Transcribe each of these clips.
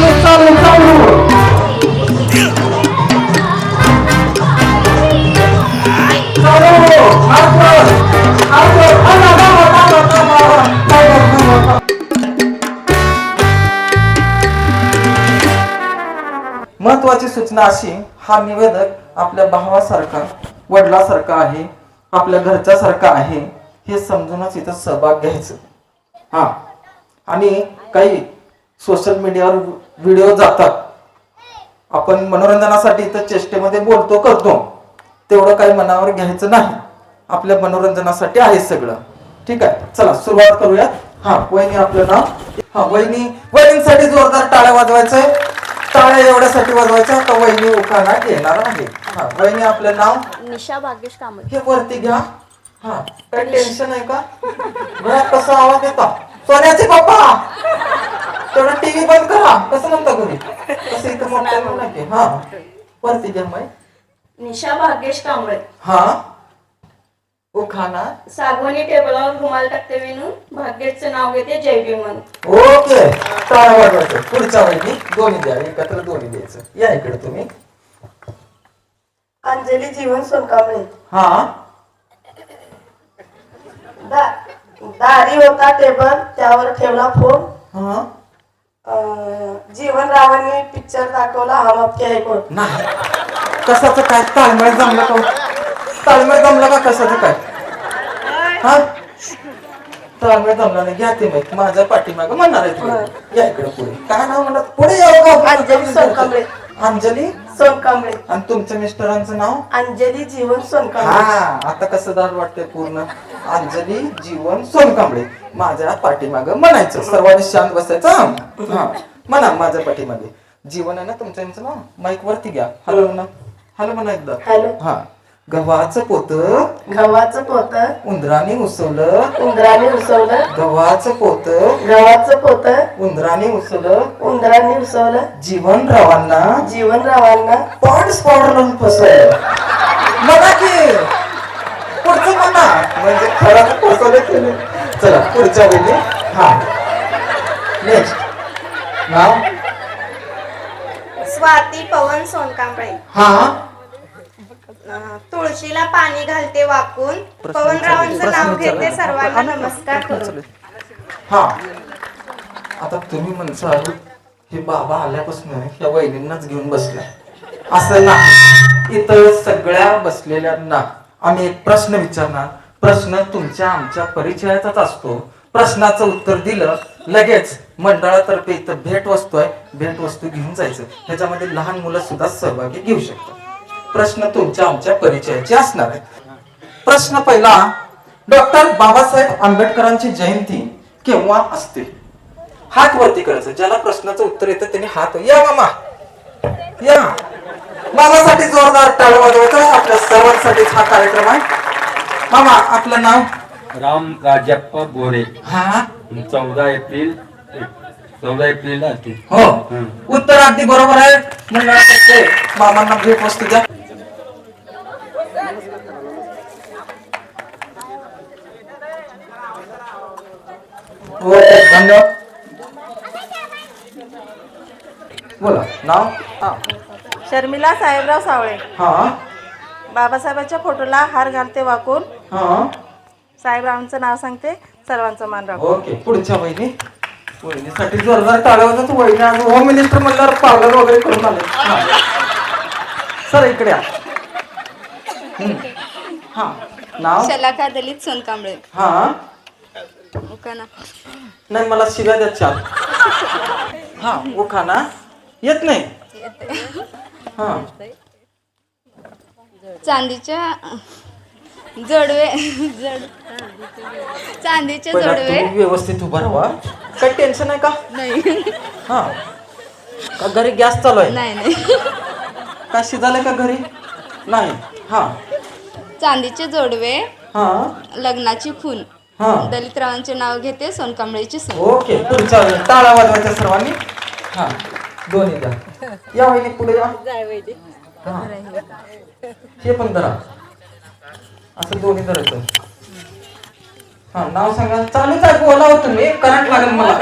चालू चालू चालू महत्वाची सूचना अशी हा निवेदक आपल्या भावासारखा वडिलासारखा आहे आपल्या घरच्यासारखा आहे हे समजूनच इथं सहभाग घ्यायचं. हा. आणि काही सोशल मीडियावर व्हिडिओ जातात. आपण मनोरंजनासाठी इथं चेष्टेमध्ये बोलतो करतो. तेवढं काही मनावर घ्यायचं नाही. आपल्या मनोरंजनासाठी आहे सगळं. ठीक आहे? चला सुरुवात करूया. हा वहिनी आपलं नाव. हा वहिनी वहिनींसाठी जोरदार टाळ्या वाजवायचंय. टाळ्या एवढ्यासाठी वाजवायच्या का वहिनी उखाणा घेणार आहे. हा वहिनी आपलं नाव. निशा भाग्येश कामत हे वरती घ्या. हा काय टेन्शन आहे का? घरात कसा आवाज येतो? सोन्याचे पप्पा? तेवढा टीव्ही बंद करा. कसं म्हणता घरी कसं इथं मोठं म्हणा की हा. वरती घ्या निशा भाग्येश कांबळे. हा. उखाणा सागवानी टेबलावर रुमाल टाकते विणून भाग्येशचं नाव घेते जयबी म्हणून. ओके. टाळा वाजवायचं पुढच्या वहिनी दोन्ही द्या एकत्र दोन्ही द्यायचं. या इकडे तुम्ही. अंजली जीवन सोनकांबळे. हा. दा- दारी होता टेबल त्यावर ठेवला फोन. हा? अं, जीवनरावांनी पिक्चर दाखवला हम आपके है कोण? नाही. कशाचं काय? ताळमेळ जमलं का? ताळमेळ जमलं का कशाचं काय? हा? ताळमेळ जमला नाही. घ्या ते माहिती माझ्या पाठीमाग म्हणणार आहे तुम्ही या इकडे पुढे. काय नाव म्हणत पुढे यावं का? अंजली सोनकांबळे. अंजली? सोनकांबळे. आणि तुमच्या मिस्टरांचं नाव? अंजली जीवन सोनकांबळे. हा आता कसं दार वाटतंय पूर्ण. अंजली जीवन सोनकांबळे. माझ्या पाठीमाग म्हणायचं सर्वांनी शांत बसायचं हा? म्हणा माझ्या पाठीमागे. जीवन आहे ना तुमचं यांचं नाव? माईक वरती घ्या. हॅलो म्हणा हॅलो म्हणा एकदा. हॅलो हा. गव्हाचं पोत. गव्हाचं पोत. उंदराने उसवलं उंदराने उसवलं गव्हाचं पोत. गव्हाचं पोत. उंदराने उसवलं उंदराने उसवलं जीवनरावांना जीवनरावांना पॉन्ड्स पावडर फसवलं. म्हणा की. पुढचं म्हणा. म्हणजे खरं फसवलं केलं चला पुढच्या वेळी. हा. नेक्स्ट नाव? स्वाती पवन सोनकांबळे. हा. तुळशीला पाणी घालते वाकून. पवनरावांचं नाव घेते सर्वांना नमस्कार करून. हा. आता तुम्ही म्हणसाल हे बाबा आल्यापासून ह्या वहिनींनाच घेऊन बसलाय. असं नाही. इथं सगळ्या बसलेल्यांना आम्ही एक प्रश्न विचारणार. प्रश्न तुमच्या आमच्या परिचयाचाच असतो. प्रश्नाचं उत्तर दिलं लगेच मंडळातर्फे इथं भेट वस्तू आहे. भेट वस्तू घेऊन जायचं. ह्याच्यामध्ये लहान मुलं सुद्धा सहभागी घेऊ शकतात. प्रश्न तुमच्या आमच्या परिचयाचे असणार आहेत. प्रश्न पहिला डॉक्टर बाबासाहेब आंबेडकरांची जयंती केव्हा असते? हात वरती करायचं. ज्याला प्रश्नाचं उत्तर येतं त्यांनी हात या मामा! या! मामासाठी जोरदार टाळ वाजवायचा आपल्या सर्वांसाठी हा कार्यक्रम आहे. मामा आपलं नाव? राम राजप्पा बोरे हा? चौदा एप्रिल चौदा एप्रिल हो. उत्तर अगदी बरोबर आहे. मंडळातर्फे मामांना भेट वस्तू द्या. ओके धन्यवाद. बोला नाव? हा शर्मिला साहेबराव सावळे. हा. बाबासाहेबांच्या फोटोला हार घालते वाकून. हा. साहेबरावांचं नाव सांगते सर्वांचा मान राखून ओके पुढच्या वहिनी. वहिनीसाठी जोरदार टाळ्या वाजवतो वहिनी आज होम मिनिस्टर म्हणल्यावर पार्लर वगैरे करून आले. हा. सर इकडे या. हा. नाव? शलाका दलित सोनकांबळे. हा. नाही मला शिव्या द्या चार हा उखाना येत नाही. हा. चांदीच्या जोडवे जड चांदीचे पहिला जोडवे. तुम्ही व्यवस्थित उभा राहा. काही टेन्शन आहे का? नाही. हा. का घरी गॅस चालू आहे? नाही नाही. काय शिजालंय का घरी? नाही. हा. चांदीचे जोडवे हा. लग्नाची खून हा. दलितरावांचे नाव घेते सोनकांबळेची सून. ओके पुढच्या टाळा वाजवायच्या सर्वांनी. हा दोन्ही द्या या वहिनी पुढे या. हा. हे पण धरा. असं दोन्ही धरायचं. हा नाव सांगा. चालूच आहे बोलावं तुम्ही. करंट लागेल मला.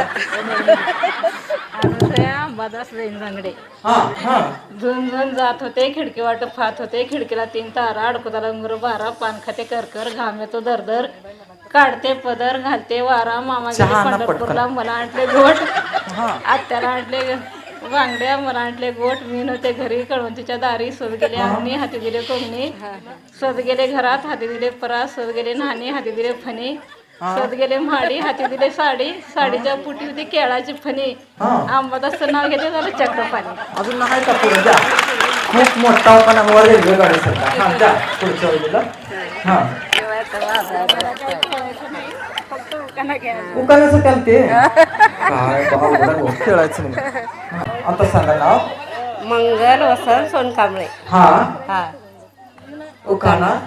अनुसया अंबादास जैनजांगडे हा हा. झुन झुन जात होते खिडकी वाट पाहत होते. खिडकीला तीन तारा अडकुदाला उंगर बारा पान खाते करकर घाम येतो दरदर. काढते पदर घालते वारा मामा गेले पंढरपूरला मला आणले गोट. आत्याला आणले बांगड्या मला आणले गोट. मी नव्हते घरी कळवंतीच्या दारी सोद गेले अंगणी हाती दिले कोंगणी सोद गेले घरात हाती दिले परास सोद गेले नाणी हाती दिले फणी. सोद गेले म्हाडी हाती दिले साडी. साडीच्या पुटी होती केळाची फणी. हा. अंबादासचं नाव घेते झालं चक्रपाणी अजून नाही का पुढे? द्या खूप मोठा पण रेल्वे गाडी हा पुढच्या वेळेला हा. ते खेळायचं नाही. आता सांगा नाव. मंगल वसंत सोनकांबळे. हा. हा. उखाणा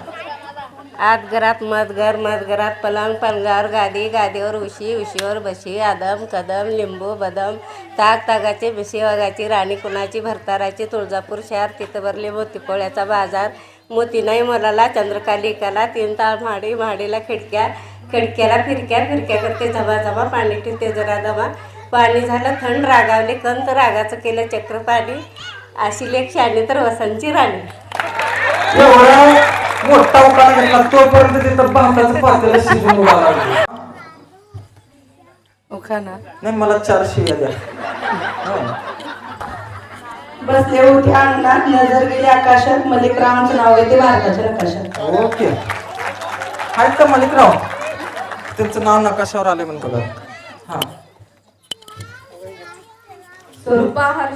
आत घरात मधगर मधघरात पलंग पलंगावर गादी गादीवर उशी उशीवर बशी आदम कदम लिंबू बदम ताक तागाचे बिशी वाघाची राणी कुणाची भरताराची तुळजापूर शहर तिथं भरले मोतीपोळ्याचा बाजार मोती नाही मलाला चंद्रकालिकाला तीन ताळ म्हाडी म्हाडीला खिडक्या खिडक्याला फिरक्या फिरक्या करते झबा झबा पाणी ठेवते जरा दमा पाणी झालं थंड रागावले कंत रागाचं केलं चक्र पाणी. अशी लेख शाणी तर वसंतची राणी. एवढा मोठा उखाणा घेतला तोपर्यंत तिथं भाताचं पातेलं शिजून उभा लागला उखाणा नाही मला चार शिव्या द्या. हा. बसले उठे अंगणात नजर गेली आकाशात मलिकरावांचं नाव घेते भारताच्या नकाशात ओके. आहेत का मालिकराव? त्यांचं नाव नकाशावर आले म्हणून. बघा. हा.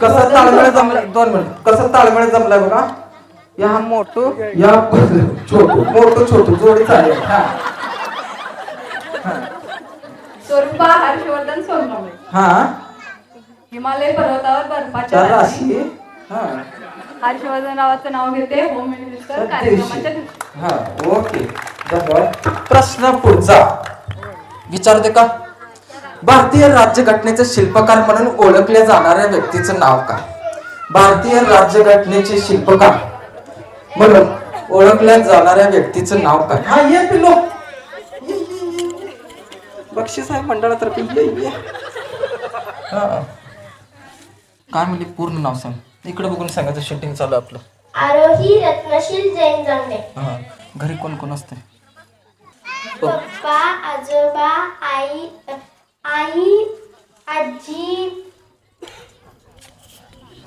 कसं ताळमेळ जमलं? दोन मिनिट. कसं ताळमेळ जमलाय बघा. या मोठू. या छोटू. मोठू छोटू. जोडी चालेल. हा. स्वरूपा हर्षवर्धन हा. हिमालय पर्वतावर बर्फाच्या राशी. हा. हर्षवर्धन रावाचं नाव घेते. होम मिनिस्टर दिवशी. कार्यक्रमाच्या दिवशी. हा. ओके. धन्यवाद. प्रश्न पुढचा. विचारते का? भारतीय राज्यघटनेचे शिल्पकार म्हणून ओळखल्या जाणाऱ्या व्यक्तीचं नाव काय भारतीय राज्यघटनेचे शिल्पकार म्हणून ओळखल्या जाणाऱ्या व्यक्तीचं नाव काय? हा ये पिलो. बक्षीस आहे मंडळातर्फे. हा. काय म्हणजे पूर्ण नाव सांग. इकडे बघून सांगायचं शूटिंग चालू आपलं. आरोही रत्नशील जैन घरी कोण कोण असते पप्पा आजोबा आई आई आजी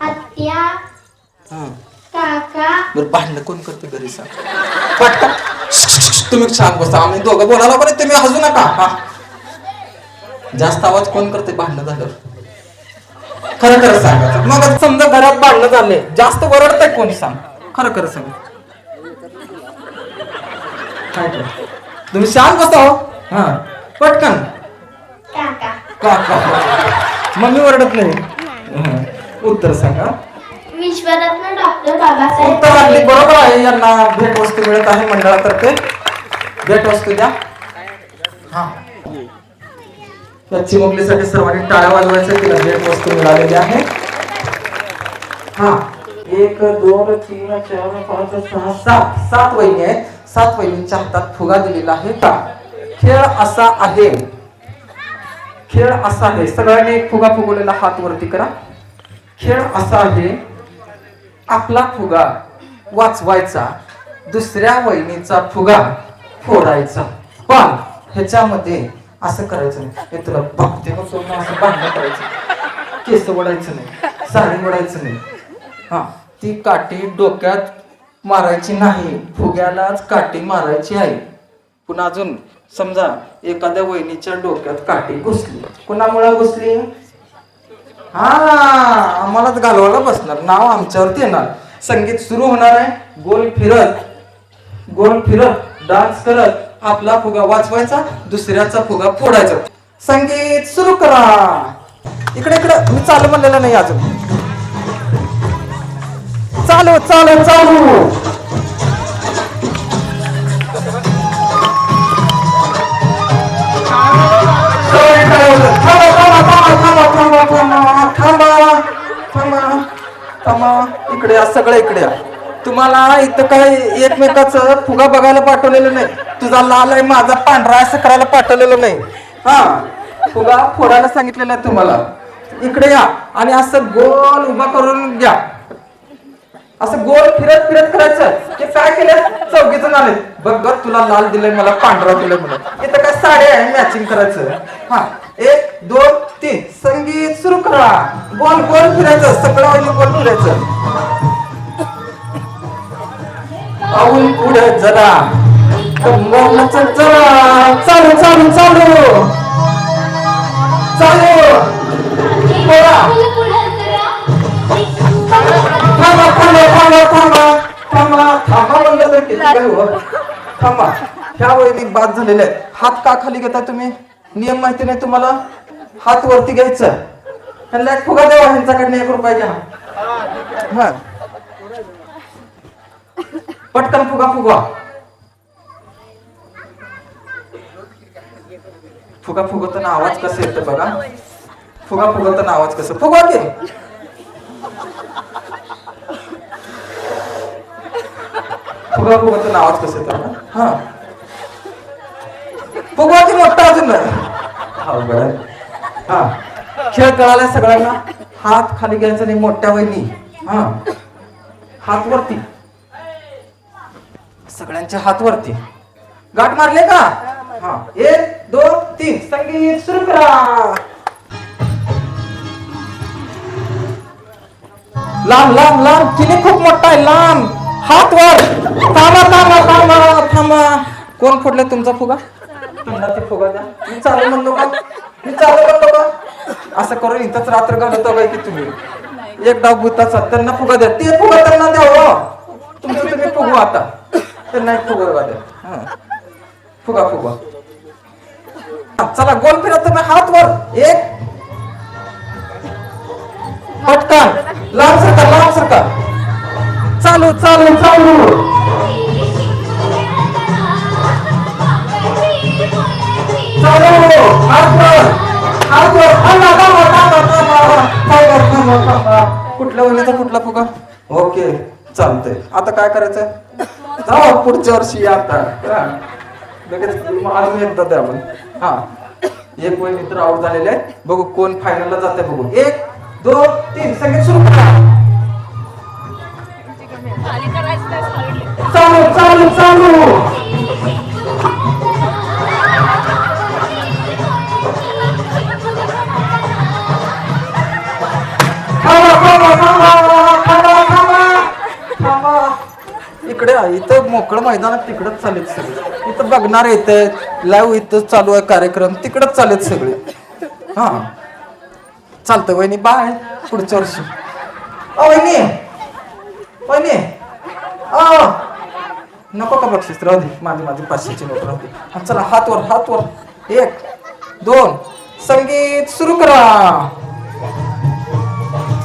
आत्या हा. काका. बरं भांडणं कोण करते घरी सांग. पटकन. तुम्ही सांग बसा. आम्ही दोघं बोलायला बरं तुम्ही हसू नका. हा. जास्त आवाज कोण करते भांडणं झाल्यावर. खरं खरं सांगायचं. मग समजा घरात भांडणं झाले जास्त वरडतंय कोणी सांग. खरं खरं सांग काय ते? तुम्ही शांत बसा हो? हा. पटकन. काका. मम्मी ओरडत नाही. उत्तर सांगा. विश्वरत्न डॉक्टर बाबासाहेब उत्तर आणली बरोबर आहे. यांना भेट वस्तू मिळत आहे मंडळातर्फे. भेट वस्तू द्या. हा. या चिमुकलीसाठी सर्वांनी टाळ्या वाजवायच्या तिला भेट वस्तू मिळालेली आहे. हा. एक दोन तीन चार पाच सहा सात. सात वहिनी आहेत. सात वहिनींच्या हातात फुगा दिलेला आहे का? खेळ असा आहे. खेळ असा आहे. सगळ्यांनी एक फुगा फुगवलेला हात वरती करा. खेळ असा आहे. आपला फुगा वाचवायचा दुसऱ्या वहिनीचा फुगा फोडायचा. पण ह्याच्यामध्ये असं करायचं नाही. हे तुला बघते का असं बांधलं करायचं केस वडायचं नाही. साडी वडायचं नाही. हा ती काठी डोक्यात मारायची नाही. फुग्यालाच काठी मारायची आहे. पुन्हा अजून समजा एखाद्या वहिनीच्या डोक्यात काठी घुसली. कुणामुळे घुसली? हा आम्हालाच घालवायला बसणार. नाव आमच्यावरती येणार. संगीत सुरू होणार आहे. गोल फिरत गोल फिरत डान्स करत आपला फुगा वाचवायचा दुसऱ्याचा फुगा फोडायचा. संगीत सुरू करा. इकडे इकडे. मी चालू म्हणलेलं नाही अजून. चालू चालू चालू. थांबा थांबा इकडे या सगळं इकडे या. तुम्हाला इथं काय एकमेकाचं फुगा बघायला पाठवलेलं नाही. तुझा लाल आहे माझा पांढरा असं करायला पाठवलेलं नाही. हा फुगा फोडायला सांगितलेलं आहे तुम्हाला. इकडे या आणि असं गोल उभा करून घ्या. असं गोल फिरत फिरत करायचं हे काय केलं? चौघी जण आले. बघ बघ तुला लाल दिलंय मला पांढरा दिलंय मला इथं काय साड्या आहे मॅचिंग करायचं. हा एक दोन तीन. संगीत सुरू करा. गोल गोल फिरायचं. सगळं वहिनी गोल फिरायचं. पाऊल पुढे जरा. चालू चालू चालू चालू. काय हो? थांबा. ह्या वहिनी बाद झालेले आहेत. हात का खाली घेताय तुम्ही? नियम माहिती नाही तुम्हाला? हात वरती घ्यायचं. त्यांना एक फुगा द्यावा ह्यांच्याकडनं एक रुपया घ्या. हा. पटकन फुगा फुगवा फुगा फुगवताना आवाज कसं येतं बघा. फुगा फुगवताना आवाज कसं फुगवा की. फुगा फुगवताना आवाज कसं येतं बघा हा. फुगा की मोठा अजून हा बरं. हा. खेळ कळाला सगळ्यांना? हात खाली घ्यायचा नाही मोठ्या वहिनी. हा. हात वरती. सगळ्यांचे हात वरती. गाठ मारले का? हा. एक दोन तीन. संगीत सुरू करा. लांब लांब लांब. किने खूप मोठा आहे लांब. हात वर! थांबा थांबा थांबा थांबा. कोण फोडले तुमचा फुगा? तुम्हाला ते फुगा द्या. मी चालू म्हणलो का? मी चालू म्हणलो का? असं करून इथंच रात्र घालवतो काय की तुम्ही. एक डाव भूताचा त्यांना फुगा द्या. ते फुगा त्यांना द्या हो. तुमचं तुम्ही फुगू आता. त्यांना एक फुगा द्या. हा. फुगा फुगा. चला गोल फिरत तुम्ही हात वर. एक. पटकन. लांब सरका लांब सरका. चालू चालू चालू. चालू. कुठल्या वहिनीचा कुठला फुगा? ओके चालतंय. आता काय करायचंय? जाऊ पुढच्या वर्षी या आता. लगेच अजून एकदा द्या आपण हा. एक वय मित्र आउट झालेले आहेत बघू कोण फायनलला जाते बघू. एक दोन तीन. सगळे सुरू करा. चालू चालू चालू. इकडे इथं मोकळं मैदानात तिकडच चालेल सगळे. इथं बघणार येत लाईव्ह इथं चालू आहे कार्यक्रम तिकडच चालेल सगळे. हा. चालतं वहिनी बाय पुढच्या वर्षी. वहिनी. वहिनी. अ नको का बक्षीस? राहू दे. माझी माझी पाचशेचे नोट राहू दे. चला हात वर हात वर एक दोन. संगीत सुरू करा.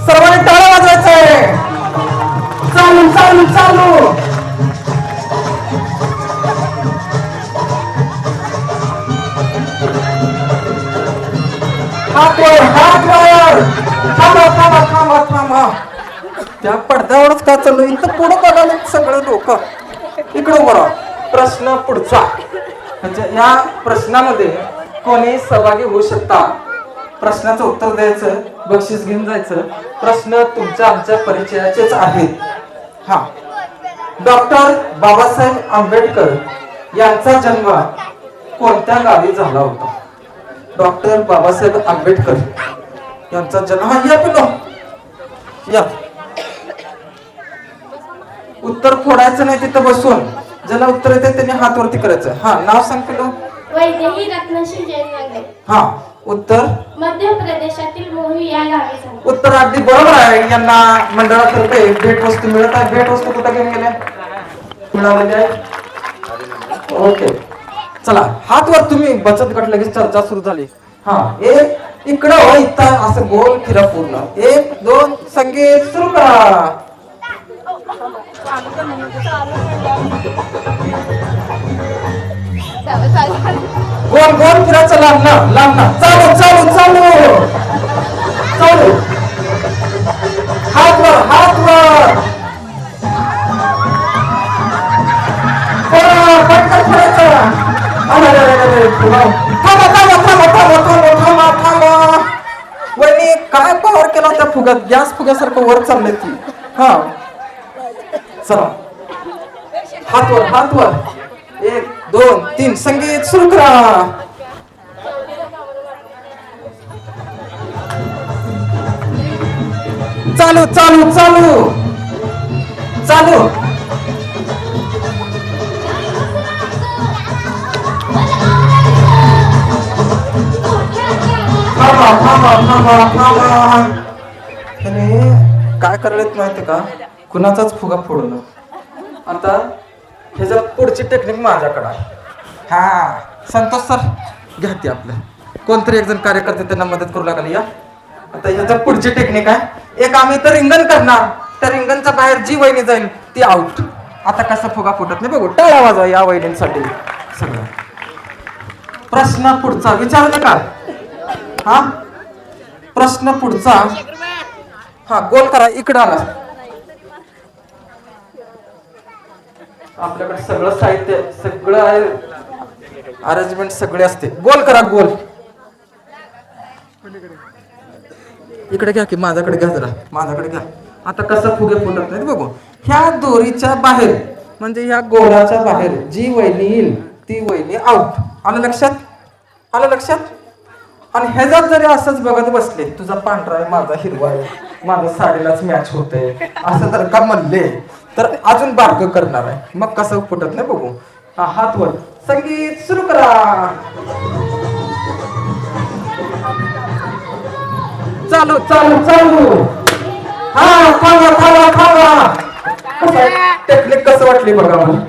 सर्वांनी टाळा वाजवायचंय चालू चालू चालू. हात वर हात वर थांबा थांबा थांबा थांबा. त्या पडद्यावरच का चालू इथं पुढं बघायला सगळं लोक इकडं बरं प्रश्न पुढचा. म्हणजे या प्रश्नामध्ये कोणी सहभागी होऊ शकता? प्रश्नाचं उत्तर द्यायचं बक्षीस घेऊन जायचं. प्रश्न तुमच्या आमच्या परिचयाचेच आहेत. हा. डॉक्टर बाबासाहेब आंबेडकर यांचा जन्म कोणत्या गावी झाला होता? डॉक्टर बाबासाहेब आंबेडकर यांचा जन्म हा या पिलो या. उत्तर फोडायचं नाही तिथं बसून. ज्याला उत्तर येते त्यांनी हात वरती करायचं. हा नाव सांग पिलो वैदेही रत्नश्री जैन वाघे हा उत्तर. मध्य प्रदेशातील मोही या गावी झाले. उत्तर अगदी बरोबर आहे. यांना मंडळातर्फे भेट वस्तू मिळत आहे. भेट वस्तू कुठे घेऊन गेल्या? मिळालेली आहे? ओके. चला हात वर तुम्ही बचत गट लगेच चर्चा सुरू झाली. हा एक इकडं हो इथं असं गोल फिरा पूर्ण एक दोन संगीत सुरू करा. गोल गोल फिरायचं लांब ना लांब ना. चालू चालू चालू. चालू. हात वर हात वर. थांबा थांबा थांबा थांबा थांबा थांबा थांबा काय पावर केला त्या फुगात गॅस फुग्यासारखं वर चाललंय ती. हा. चला. हात वर हात वर. एक दोन तीन. संगीत सुरू करा. चालू चालू चालू. चालू. थांबा थांबा थांबा थांबा. काय करायला माहिती का? कुणाचाच फुगा फोडलं आता ह्याच्या पुढची टेक्निक माझ्याकडं आहे. हा संतोष सर घ्या ती आपलं कोणतरी एक जण कार्यकर्ते त्यांना मदत करू लागली या. आता ह्याच्या पुढची टेक्निक आहे. एक आम्ही तर रिंगण करणार. त्या रिंगणच्या बाहेर जी वहिनी जाईल ती आउट आता कसा फुगा फुटत नाही बघू. टाळा वाजवा या वहिनींसाठी. सगळं. प्रश्न पुढचा. विचारलं का हा? प्रश्न पुढचा. हा गोल करा. इकडं आला. आपल्याकडे सगळं साहित्य सगळं आहे. अरेंजमेंट सगळे असते. गोल करा गोल इकडे घ्या की माझ्याकडे घ्या जरा. माझ्याकडे घ्या. आता कसं फुगे फुटत नाही बघू. ह्या दोरीच्या बाहेर म्हणजे ह्या गोलाच्या बाहेर जी वहिनी येईल ती वहिनी आउट आलं लक्षात? आलं लक्षात? आणि ह्याच्यात जरी असंच बघत बसले तुझा पांढरा आहे माझा हिरवा आहे माझा साडीलाच मॅच होते असं जर का म्हणले? तर अजून बारक करणार आहे. मग कसं फुटत नाही बघू. हात वर. संगीत सुरू करा. चालू चालू चालू. हा थांबा थांबा थांबा. टेक्निक कसं वाटली बघा मला.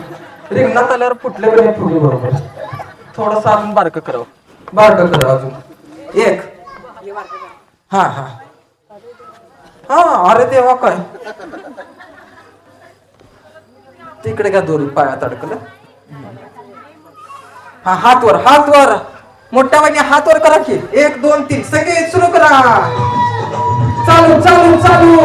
रिंगणात आल्यावर फुटले का नाही बरोबर. थोडस अजून बारक करावं. बारक करावं अजून. एक. हा हा. हा अरे देवा काय? तिकडे घ्या दोरी पायात अडकलं हा हात वर हात वर. मोठ्या वाईने हात वर करा की. एक दोन तीन. सगळे सुरू करा. चालू चालू चालू.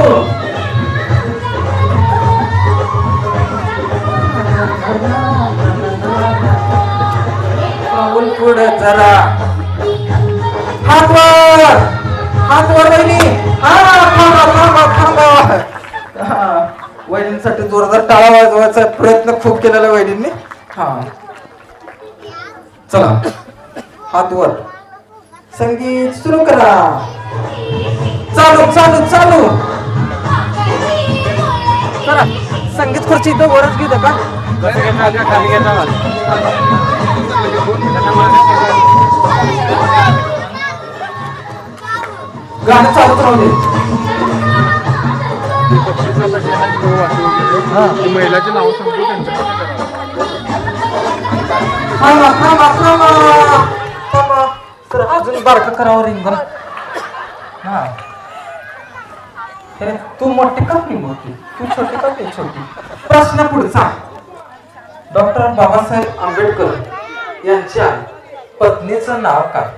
पाऊल पुढे जरा. हात वर. हात वर बहिणी हा थांबा थांबा थांबा. वहिनींसाठी जोरदार टाळा वाजवायचा प्रयत्न खूप केलेला वहिनींनी. हा. चला. हात वर. संगीत सुरू करा. चालू चालू चालू. चला. संगीत खुर्ची इथं वरच घेऊ का गाणं चालूच राहू दे. महिलाचे नाव सांगतो त्यांच्या अजून बारकं करावं रिंगण हा. हे तू मोठी का मी मोठी? तू छोटी का मी छोटी? प्रश्न पुढचा डॉक्टर बाबासाहेब आंबेडकर यांच्या पत्नीचं नाव काय?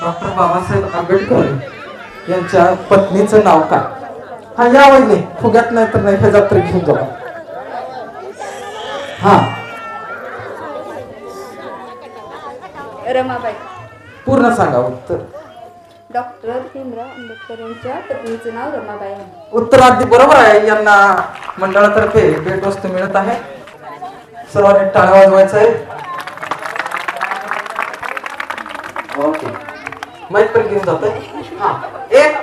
डॉक्टर बाबासाहेब आंबेडकर यांच्या पत्नीचं नाव काय? हा या वहिनी फुग्यात नाही तर नाही ह्या जत्रेत घेऊन जाऊ. हा. रमाबाई. पूर्ण सांगा उत्तर. डॉक्टर भीमराव आंबेडकर यांच्या पत्नीचं नाव रमाबाई आहे. उत्तर अगदी बरोबर आहे. यांना मंडळातर्फे भेटवस्तू मिळत आहे. सर्वांनी टाळ्या वाजवायचं आहे. ओके. माहीत पण घेऊन जातोय. हा. एक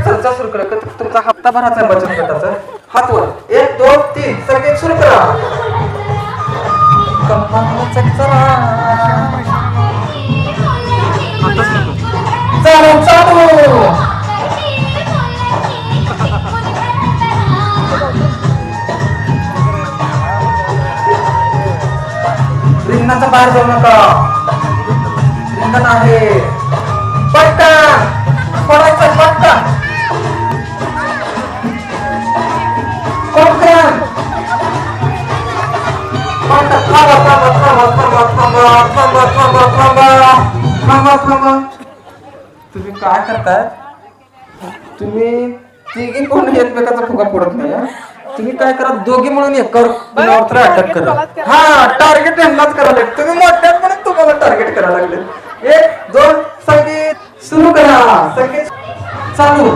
गट चर्चा सुरू करा. तुमचा हप्ता भराचा बचत गटाचा? हात वर. एक दोन तीन. सगळे सुरू करा. चालू चालू. रिंगणाचा बाहेर जाऊ नका. रिंगण आहे. पटकन. पडायचं पटकन. थांबा थांबा थांबा. थांबा थांबा. तुम्ही काय करताय? तुम्ही तिघी कोण एकमेकाचा फुगा फोडत नाही हा? तुम्ही काय करा दोघी म्हणून एकावर अटक करा. हा टार्गेट त्यांनाच करा लागले. तुम्ही मोठ्यात पण तुम्हाला टार्गेट करा लागले. एक दोन संगीत सुरू करा. संगीत चालू.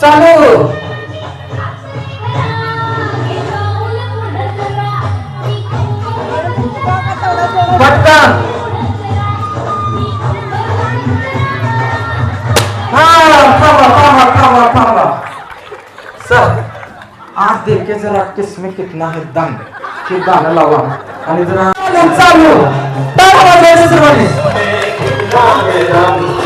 चालू. किसमे कितना है दम हे गाणं लावा. आणि जरा चालू. चालू टाळ्या वाजवायच्या सर्वांनी. चालू.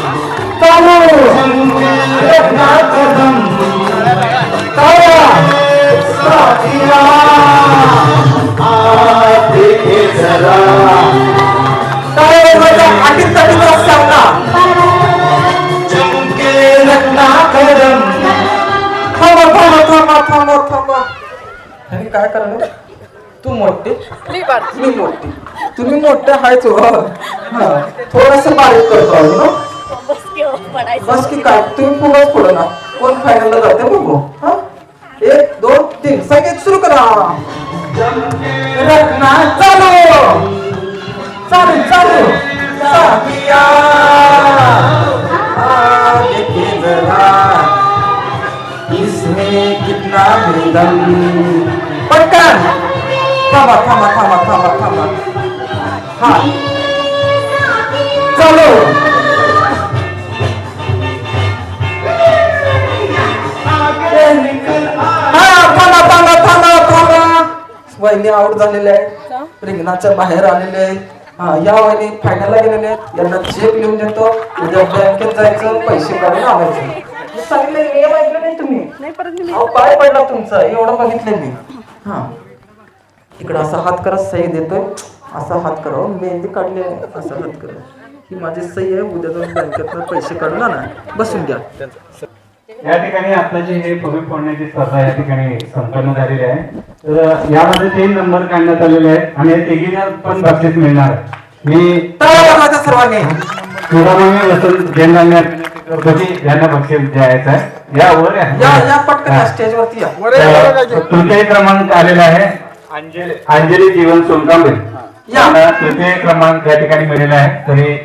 थांबा थांबा थांबा थांबा थांबा. आणि काय करणार? तू मोठी. मी मोठी. तुम्ही मोठे हो. थोडस बारीक करतो ना बस की काय? तुम्ही पुढं पुढं ना. कोण फायनलला जाते बघू. हा? एक दोन तीन. संगीत सुरू करा. रत्ना चालू. चालू चालू साथिया. इसमें कितना है पटकन थांबा थांबा थांबा थांबा थांबा हा चलो हा थांबा थांबा थांबा थांबा वहिनी आउट झालेले आहेत. रिंगणाच्या बाहेर आलेले आहेत. हा या वहिनी फायनलला गेलेले आहेत. यांना चेक लिहून देतो. उद्या बँकेत जायचं पैसे काढून आणायचे. सांगितलं हे तुम्ही. पाय पडला तुमचा. एवढं बघितलं मी. हा. इकडं असा हात करा सही देतोय. असा हात करा हो, मेहंदी काढली आहे. असा हात करा. ही माझी सही आहे. उद्या जाऊन बँकेत पैसे काढून आणा. बसून घ्या. या ठिकाणी आताची हे फुगे फोडण्याची स्पर्धा या ठिकाणी संपन्न झालेली आहे. तर यामध्ये तीन नंबर काढण्यात आलेले आहेत आणि तिघींना पण बक्षीस मिळणार. आहे. मी सर्वांनी. वसंत यांना बक्षीस द्यायचं आहे. या वर. या. या पटकन स्टेजवरती या. तृतीय क्रमांक आलेला आहे. अंजली. अंजली जीवन सोनकांबे यांना तृतीय क्रमांक या ठिकाणी मिळालेला आहे. तरी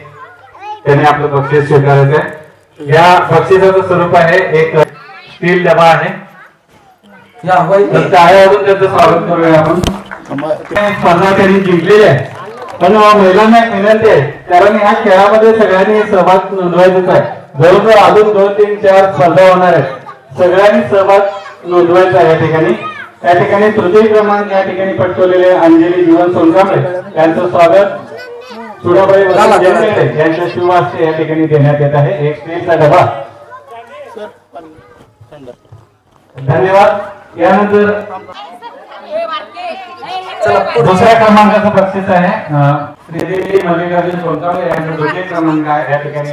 त्यांनी आपलं बक्षीस स्वीकारायचं आहे. या बक्षिसाचं स्वरूप आहे एक स्टील डबा आहे. टाळ्यावरून त्याचं स्वागत करूया आपण? स्पर्धा त्यांनी जिंकलेली आहे. पण महिलांना एक विनंती आहे. कारण ह्या खेळामध्ये सगळ्यांनी सहभाग नोंदवायचाच आहे. जवळजवळ अजून दोन तीन चार स्पर्धा होणार आहेत. सगळ्यांनी सहभाग नोंदवायचा या ठिकाणी. त्या ठिकाणी तृतीय क्रमांक या ठिकाणी पटकवलेले अंजली जीवन सोनकांबळे यांचं स्वागत. जयंते यांच्या शिववास्य या ठिकाणी देण्यात येत आहे. एक स्टीलचा डबा. धन्यवाद. यानंतर दुसऱ्या क्रमांकाचं बक्षीस आहे. श्रीदेवी मल्लिकार्जुन सोनकाळे यांचा द्वितीय क्रमांक आहे. या ठिकाणी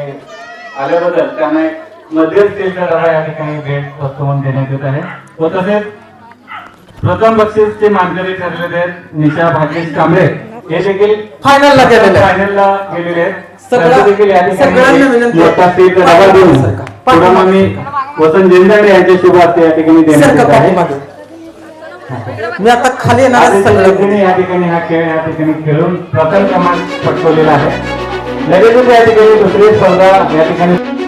आल्याबद्दल त्यांना एक मध्यम स्टीलचा डबा या ठिकाणी भेट वस्तू म्हणून देण्यात येत आहे. व तसेच प्रथम बक्षीसचे मानकरी ठरलेले आहेत निशा भाग्येश कांबळे. हे देखील फायनलला गेलेले. फायनलला गेलेले आहेत. सगळ्या- त्यांचं देखील या ठिकाणी सगळ्यांना विनंती आहे. मोठा स्टीलचा डबा देऊन सरका. पुढे मग मी वसंत जिंदाडे यांचे शुभ हस्ते या ठिकाणी देण्यात सरका येत आहे. पाठीमागे. मी आता खाली येणार या ठिकाणी हा खेळ या ठिकाणी खेळून प्रथम क्रमांक पटकवलेला आहे. लगेचच या ठिकाणी दुसरी स्पर्धा या ठिकाणी